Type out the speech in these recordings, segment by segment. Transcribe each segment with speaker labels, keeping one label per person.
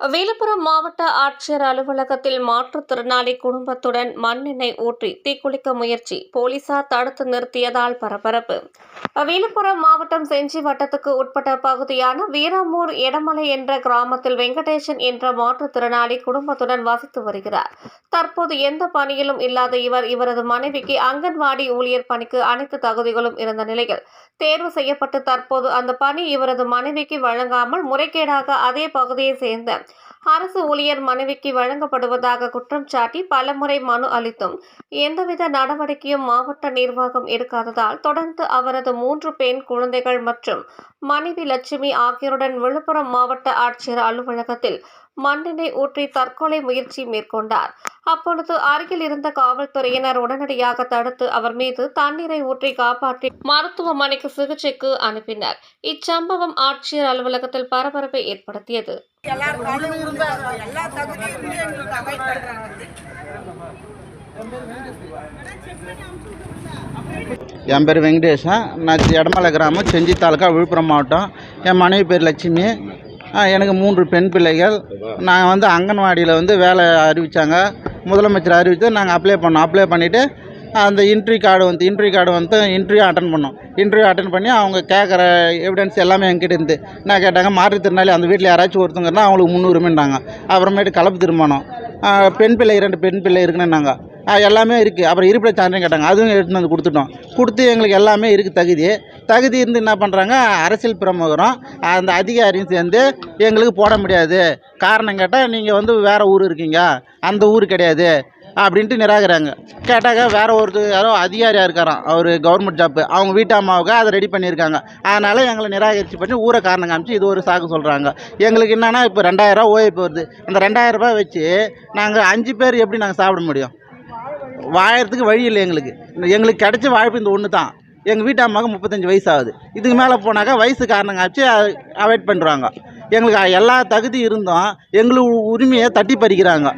Speaker 1: விழுப்புரம் மாவட்ட ஆட்சியர் அலுவலகத்தில் மாற்றுத்திறனாளி குடும்பத்துடன் மண்ணெண்ணெய் ஊற்றி தீக்குளிக்க முயற்சி போலீசார் தடுத்து நிறுத்தியதால் பரபரப்பு. விழுப்புரம் மாவட்டம் செஞ்சி வட்டத்துக்கு உட்பட்ட பகுதியான வீரமூர் எடமலை என்ற கிராமத்தில் வெங்கடேசன் என்ற மாற்றுத்திறனாளி குடும்பத்துடன் வசித்து வருகிறார். தற்போது எந்த பணியிலும் இல்லாத இவர் இவரது மனைவிக்கு அங்கன்வாடி ஊழியர் பணிக்கு அனைத்து தகுதிகளும் இருந்த நிலையில் தேர்வு செய்யப்பட்டு தற்போது அந்த பணி இவரது மனைவிக்கு வழங்காமல் முறைகேடாக அதே பகுதியை சேர்ந்த அரசு ஊழியர் மனைவிக்கு வழங்கப்படுவதாக குற்றம் சாட்டி பலமுறை மனு அளித்தும் எந்தவித நடவடிக்கையும் மாவட்ட நிர்வாகம் எடுக்காததால் தொடர்ந்து அவரது மூன்று பெண் குழந்தைகள் மற்றும் மனைவி லட்சுமி ஆகியோருடன் விழுப்புரம் மாவட்ட ஆட்சியர் அலுவலகத்தில் மண்ணெண்ணெய் ஊற்றி தற்கொலை முயற்சி மேற்கொண்டார். அப்பொழுது அருகில் இருந்த காவல்துறையினர் உடனடியாக தடுத்து அவர் மீது தண்ணீரை ஊற்றி காப்பாற்றி மருத்துவமனைக்கு சிகிச்சைக்கு அனுப்பினர். இச்சம்பவம் ஆட்சியர் அலுவலகத்தில் பரபரப்பை ஏற்படுத்தியது.
Speaker 2: என் பேர் வெங்கடேஷன் நான் எடமலை கிராமம் செஞ்சி தாலுக்கா விழுப்புரம் மாவட்டம். என் மனைவி பேர் லட்சுமி. எனக்கு மூன்று பெண் பிள்ளைகள். நாங்கள் வந்து அங்கன்வாடியில் வந்து வேலை அறிவித்தாங்க முதலமைச்சர் அறிவித்து நாங்கள் அப்ளை பண்ணோம். அப்ளை பண்ணிவிட்டு அந்த இன்ட்ரி கார்டு வந்து இன்ட்ரி கார்டு வந்து இன்ட்ரிவியூ அட்டன் பண்ணோம். இன்டர்வியூ அட்டன் பண்ணி அவங்க கேட்குற எவிடன்ஸ் எல்லாமே என்கிட்ட இருந்து. என்ன கேட்டாங்க மாற்றுத்திறனாளி அந்த வீட்டில் யாராச்சும் ஒருத்தங்கன்னா அவங்களுக்கு முன்னுரிமைன்றாங்க அப்புறமேட்டு கலப்பு திருமணம். பெண் பிள்ளை இரண்டு பெண் பிள்ளை இருக்குன்னு நாங்கள் எல்லாமே இருக்குது அப்புறம் இருப்பிட சான்றிதழ் கேட்டாங்க. அதுவும் எடுத்துன்னு வந்து கொடுத்துட்டோம். கொடுத்து எங்களுக்கு எல்லாமே இருக்குது தகுதி. தகுதி இருந்து என்ன பண்ணுறாங்க அரசியல் பிரமுகரும் அந்த அதிகாரியும் சேர்ந்து எங்களுக்கு போட முடியாது. காரணம் கேட்டால் நீங்கள் வந்து வேறு ஊர் இருக்கீங்க. அந்த ஊர் கிடையாது. அப்படின்ட்டு நிராகரிறாங்க கேட்டாக்க வேறு ஒரு யாரோ அதிகாரியாக இருக்காராம். அவர் கவர்மெண்ட் ஜாப்பு அவங்க வீட்டு அம்மாவுக்கு அதை ரெடி பண்ணியிருக்காங்க. அதனால் எங்களை நிராகரித்து பண்ணி ஊரை காரணம் காமிச்சு இது ஒரு சாக்கு சொல்கிறாங்க எங்களுக்கு என்னென்னா இப்போ ரெண்டாயிரரூவா ஓய்வு வருது அந்த ரெண்டாயிரரூபா வச்சு நாங்கள் அஞ்சு பேர் எப்படி நாங்கள் சாப்பிட முடியும்? வாழறதுக்கு வழி இல்லை எங்களுக்கு. எங்களுக்கு கிடைச்ச வாய்ப்பு இந்த ஒன்று தான். எங்கள் வீட்டு அம்மாவுக்கு முப்பத்தஞ்சு வயசு ஆகுது இதுக்கு மேலே போனாக்கா வயசு காரணம் அவாய்ட் பண்ணுறாங்க எங்களுக்கு எல்லா தகுதி இருந்தும். எங்களுக்கு உரிமையை தட்டி பறிக்கிறாங்க.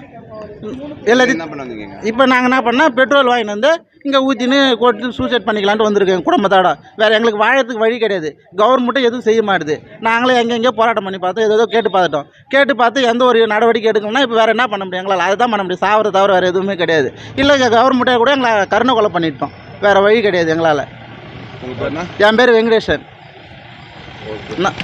Speaker 2: எல்லாத்தையும் இப்போ நாங்கள் என்ன பண்ணால் பெட்ரோல் வாங்கிட்டு வந்து இங்கே ஊற்றின்னு கொட்டு சூசைட் பண்ணிக்கலான்ட்டு வந்திருக்கேன் குடும்பத்தோட. வேறு எங்களுக்கு வாழறதுக்கு வழி கிடையாது. கவர்மெண்ட்டும் எதுவும் செய்ய மாட்டுது. நாங்களே எங்கெங்கேயோ போராட்டம் பண்ணி பார்த்தோம். ஏதோ கேட்டு பார்த்துட்டோம். கேட்டு பார்த்து எந்த ஒரு நடவடிக்கை எடுக்கணும்னா இப்போ வேறு என்ன பண்ண முடியும்? எங்களால் அதை தான் பண்ண முடியும். சாவர தவிர வேறு எதுவுமே கிடையாது. இல்லை கவர்மெண்ட்டே கூட எங்களை கருணை கொலை பண்ணிட்டோம். வேறு வழி கிடையாது எங்களால். என் பேர் வெங்கடேசன் நான்